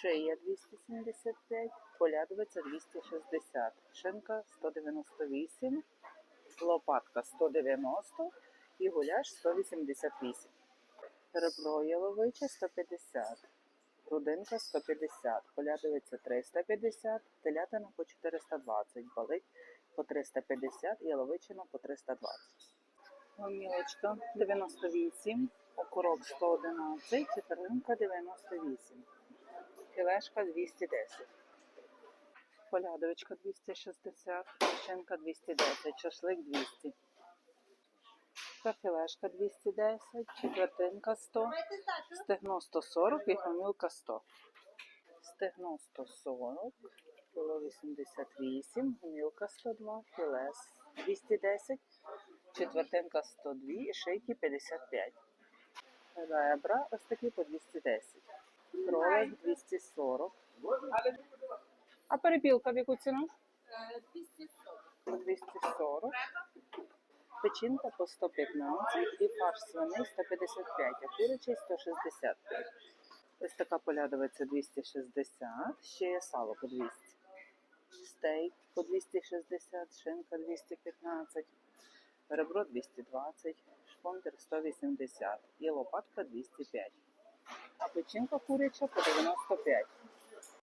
шия 275, полядовиця 260, шинка 198, лопатка 190 і гуляш 188. Ребро яловиче 150, грудинка 150, полядовиця 350, телятина по 420, балик по 350, яловичина по 320. Гомілочка 98, окурок 111, чотиринка 98, філешка 210. Полядовичка 260, шинка 210, шашлик 200. Філешка 210, четвертинка 100, стегно 140 і гомілка 100. Стегно 140, кіло 88, гомілка 102, філес 210, четвертинка 102 і шийки 55. Ребра ось такі по 210. Кролик 240. А перепілка в яку ціну? 240. Печінка по 115 і фарш свиний 155, а курячий 165. Ось така полядовиця 260, ще є сало по 200. Стейк по 260, шинка 215, ребро 220, шпондер 180 і лопатка 205. А печінка куряча по 95.